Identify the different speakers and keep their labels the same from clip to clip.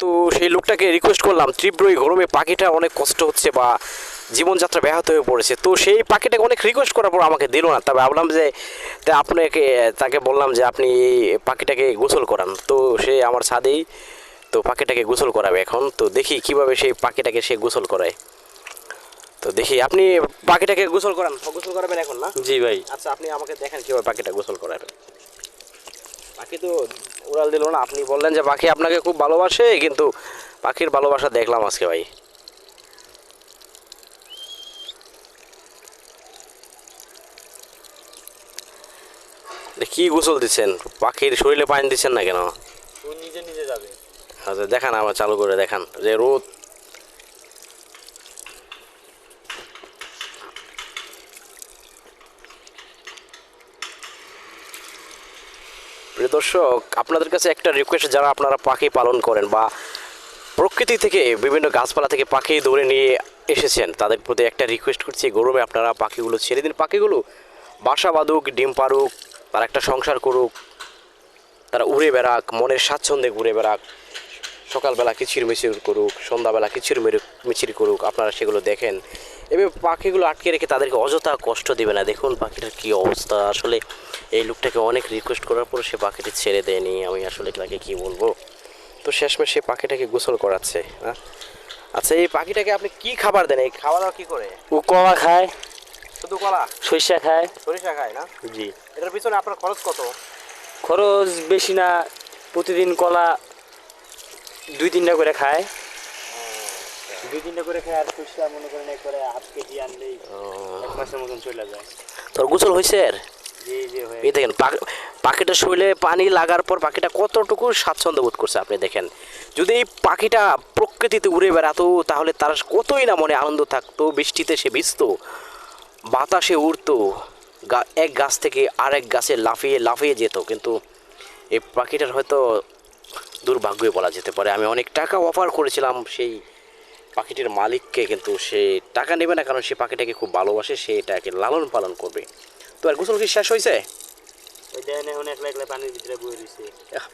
Speaker 1: তো সেই লোকটাকে রিকোয়েস্ট করলাম। তীব্র এই গরমে পাখিটা অনেক কষ্ট হচ্ছে বা জীবনযাত্রা ব্যাহত হয়ে পড়েছে। তো সেই পাখিটাকে অনেক রিকোয়েস্ট করার পর আমাকে দিল না। তবে ভাবলাম যে তা আপনাকে তাকে বললাম যে আপনি এই পাখিটাকে গোসল করান। তো সে আমার ছাদেই তো পাখিটাকে গোসল করাবে এখন। তো দেখি কীভাবে সেই পাখিটাকে সে গোসল করায়। তো দেখি আপনি পাখিটাকে গোসল করান। গোসল করাবেন এখন না?
Speaker 2: জি ভাই।
Speaker 1: আচ্ছা আপনি আমাকে দেখেন কীভাবে পাখিটা গোসল করাবেন। পাখি তো উড়াল দিল না। আপনি বললেন যে পাখি আপনাকে খুব ভালোবাসে কিন্তু পাখির ভালোবাসা দেখলাম আজকে ভাই। কি গোসল দিচ্ছেন? পাখির শরীরে পানি দিচ্ছেন না কেন?
Speaker 2: নিজে নিজে যাবে।
Speaker 1: আচ্ছা দেখান আমার চালু করে দেখান। যে রোদ প্রিয় দর্শক, আপনাদের কাছে একটা রিকোয়েস্ট যারা আপনারা পাখি পালন করেন বা প্রকৃতি থেকে বিভিন্ন গাছপালা থেকে পাখি ধরে নিয়ে এসেছেন, তাদের প্রতি একটা রিকোয়েস্ট করছি, গরমে আপনারা পাখিগুলো ছেড়ে দিন। পাখিগুলো বাসা বাঁধুক, ডিম পারুক তার একটা সংসার করুক, তারা উড়ে বেড়াক, মনের স্বাচ্ছন্দ্যে ঘুরে বেড়াক, সকালবেলা কিচির মিচির করুক, সন্ধ্যাবেলা কিচির মিচির করুক, আপনারা সেগুলো দেখেন। এভাবে পাখিগুলো আটকে রেখে তাদেরকে অযথা কষ্ট দেবে না। দেখুন পাখিটার কী অবস্থা। আসলে এই লোকটাকে অনেক রিকোয়েস্ট করার পর সে পাখিটি ছেড়ে দেয়নি। আমি আসলে তাকে কী বলব? তো শেষমেশ সে পাখিটাকে গোসল করাচ্ছে হ্যাঁ? আচ্ছা এই পাখিটাকে আপনি কি খাবার দেন? এই খাওয়া দাওয়া কী করে?
Speaker 2: ও কলা খায়।
Speaker 1: শুধু কলা?
Speaker 2: সরিষা খায়।
Speaker 1: সরিষা খায় না?
Speaker 2: জি।
Speaker 1: এটার পিছনে আপনার খরচ কত?
Speaker 2: খরচ বেশি না। প্রতিদিন কলা দুই তিনটা করে খায়। দুই তিনটা করে খায় আর মনে করেন একবারে হাফ কেজি আনলেই এক মাসের মতন চলে যায়।
Speaker 1: তোর গোসল হয়েছে আর? এই দেখেন পাখি- পাখিটার শরীরে পানি লাগার পর পাখিটা কতটুকু স্বাচ্ছন্দ্য বোধ করছে আপনি দেখেন। যদি এই পাখিটা প্রকৃতিতে উড়ে বেড়াতো তাহলে তার কতই না মনে আনন্দ থাকতো বৃষ্টিতে সে ভিজতো বাতাসে উড়তো এক গাছ থেকে আরেক গাছে লাফিয়ে লাফিয়ে যেত। কিন্তু এই পাখিটার হয়তো দুর্ভাগ্যই বলা যেতে পারে। আমি অনেক টাকা অফার করেছিলাম সেই পাখিটির মালিককে কিন্তু সে টাকা নেবে না কারণ সে পাখিটাকে খুব ভালোবাসে সে এটাকে লালন পালন করবে। তো আর গোসল কি শেষ হয়েছে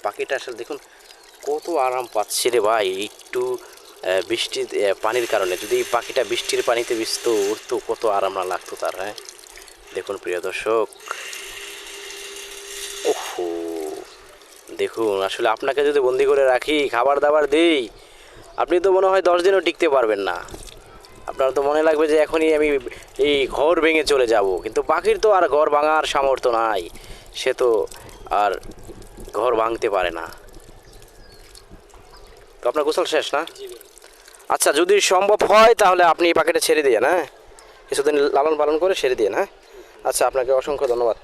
Speaker 1: পাখিটা আসলে দেখুন কত আরাম পাচ্ছে রে ভাই একটু বৃষ্টির পানির কারণে। যদি পাখিটা বৃষ্টির পানিতে ভিজতো উঠতো কত আরাম না লাগতো তার হ্যাঁ? দেখুন প্রিয় দর্শক। ওহো দেখুন আসলে আপনাকে যদি বন্দি করে রাখি খাবার দাবার দিই আপনি তো মনে হয় দশ দিনও টিকতে পারবেন না। আপনার তো মনে লাগবে যে এখনই আমি এই ঘর ভেঙে চলে যাব। কিন্তু পাখির তো আর ঘর ভাঙার সামর্থ্য নাই। সে তো আর ঘর ভাঙতে পারে না। তো আপনার গোসল শেষ না? আচ্ছা যদি সম্ভব হয় তাহলে আপনি এই পাখিটা ছেড়ে দিয়ে হ্যাঁ? কিছুদিন লালন পালন করে ছেড়ে দিয়ে হ্যাঁ? আচ্ছা আপনাকে অসংখ্য ধন্যবাদ।